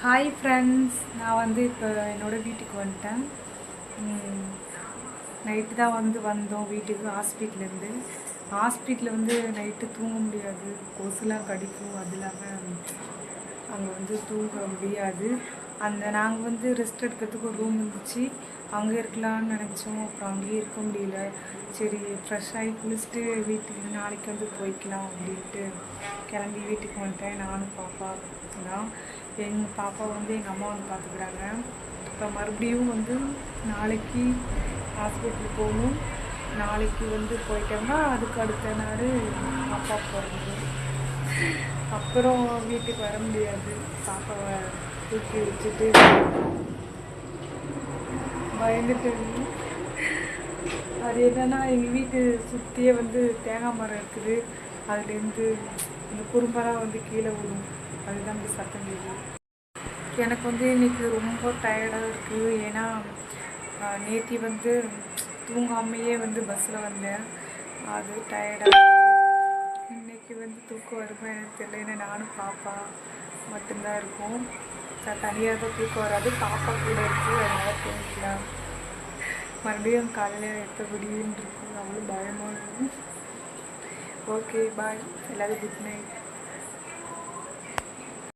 Hi friends நான் வந்து இப்போ என்னோடய வீட்டுக்கு வந்துட்டேன். நைட்டு தான் வந்து வந்தோம் வீட்டுக்கு ஹாஸ்பிட்டலேருந்து ஹாஸ்பிட்டலில் வந்து நைட்டு தூங்க முடியாது. கொசுலாம் கடிக்கும். அது இல்லாமல் அங்கே வந்து தூங்க முடியாது. அந்த நாங்கள் வந்து ரெஸ்ட் எடுக்கிறதுக்கு ஒரு ரூம் இருந்துச்சு. அங்கே இருக்கலாம்னு நினச்சோம். அப்புறம் அங்கேயே இருக்க முடியல. சரி ஃப்ரெஷ் ஆகி குளிச்சுட்டு வீட்டுக்கு நாளைக்கு வந்து போய்க்கலாம் அப்படின்ட்டு கிளம்பி வீட்டுக்கு வந்துட்டேன். நானும் பாப்பா தான். எங்கள் பாப்பா வந்து எங்கள் அம்மா வந்து பார்த்துக்குறாங்க இப்போ மறுபடியும் வந்து நாளைக்கு ஹாஸ்பிட்டல் போகணும். நாளைக்கு வந்து போயிட்டோம்னா அதுக்கு அடுத்த நாள் அப்பா பிறந்து அப்புறம் வீட்டுக்கு வர முடியாது. பாப்பாவை தூக்கி வச்சுட்டு பயந்துட்டு அது என்னன்னா எங்கள் வீட்டு சுற்றியே வந்து தேங்காய் மரம் இருக்குது. அதுலேருந்து இந்த குறும்பெல்லாம் வந்து கீழே விடும் அதுதான் வந்து சத்தம் கேட்கும் எனக்கு வந்து இன்னைக்கு ரொம்ப டயர்டாக இருக்குது ஏன்னா நேத்தி வந்து தூங்காமையே வந்து பஸ்ஸில் வந்தேன். அது டயர்டாக இன்னைக்கு வந்து தூக்கம் வருமா எனக்கு தெரியல. ஏன்னா நானும் பாப்பா மட்டும்தான் இருக்கும். தனியாக தான் தூக்கம் வராது பாப்பா கூட இருக்குது அதனால தூங்கிக்கலாம் மறுபடியும் காலையில் எடுத்த எத்தபடின்னு இருக்கும் அவ்வளோ பயமாக இருக்கும் ஓகே பாய் எல்லாரும் குட் நைட்